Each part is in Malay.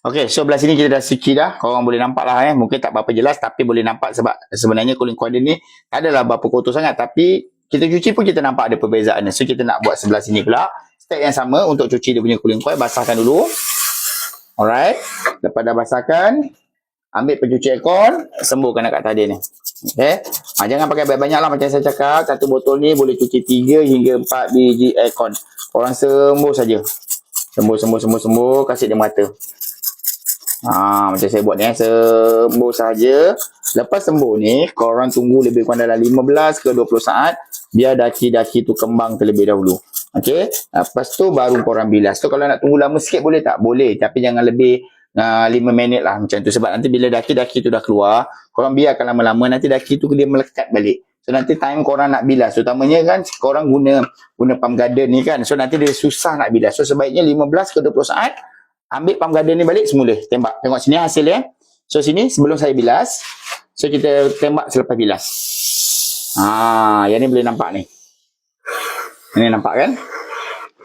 Okay, so belah sini kita dah siki dah. Korang boleh nampak lah eh. Mungkin tak berapa jelas tapi boleh nampak sebab sebenarnya cooling coil ni tak adalah berapa kotor sangat. Tapi kita cuci pun kita nampak ada perbezaan. So kita nak buat sebelah sini pula. Step yang sama untuk cuci dia punya cooling coil. Basahkan dulu. Alright. Lepas dah basahkan, ambil pencuci aircon, sembuhkan dekat tadi ni. Okay. Ha, jangan pakai banyak-banyak lah macam saya cakap. Satu botol ni boleh cuci 3 hingga 4 biji aircon. Korang sembuh saja. Sembuh, sembuh, sembuh, sembuh. Kasih dia merata. Ha, macam saya buat ni eh. Sembuh saja. Lepas sembuh ni, korang tunggu lebih kurang dalam 15 ke 20 saat. Biar daki-daki tu kembang terlebih dahulu. Okey. Lepas tu baru korang bilas. So kalau nak tunggu lama sikit boleh tak? Boleh. Tapi jangan lebih uh, 5 minit lah macam tu. Sebab nanti bila daki-daki tu dah keluar, korang biarkan lama-lama. Nanti daki tu dia melekat balik. So nanti time korang nak bilas. Terutamanya kan korang guna guna pump garden ni kan. So nanti dia susah nak bilas. So sebaiknya 15 ke 20 saat ambil pump garden ni balik semula. Tembak. Tengok sini hasil ya. So sini sebelum saya bilas so kita tembak selepas bilas. Ha yang ni boleh nampak ni. Ini nampak kan?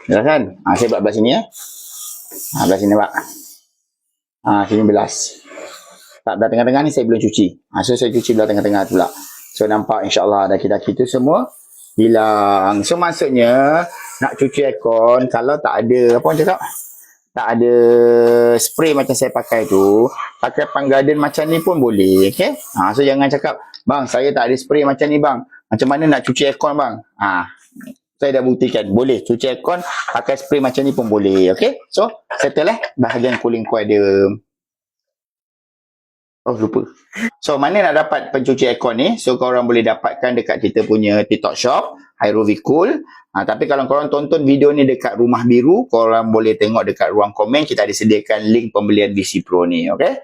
Jelas kan? Ha, saya buat belah sini ya. Ha, belah sini pak ha, sini bilas. Tak belah tengah-tengah ni saya belum cuci. Ha, so saya cuci belah tengah-tengah tu pula. So nampak insyaAllah daki-daki tu semua hilang. So maksudnya nak cuci aircon kalau tak ada apa orang cakap tak ada spray macam saya pakai tu, pakai pang garden macam ni pun boleh, okay? Ha, so jangan cakap, bang saya tak ada spray macam ni bang, macam mana nak cuci aircon bang? Ha, saya dah buktikan, boleh cuci aircon pakai spray macam ni pun boleh, okay? So, settle eh bahagian cooling coil dia. Oh lupa. So mana nak dapat pencuci aircon ni? So korang boleh dapatkan dekat kita punya TikTok shop, Hyrovi Cool. Ha, tapi kalau korang tonton video ni dekat Rumah Biru, korang boleh tengok dekat ruang komen kita ada sediakan link pembelian VC Pro ni, okay?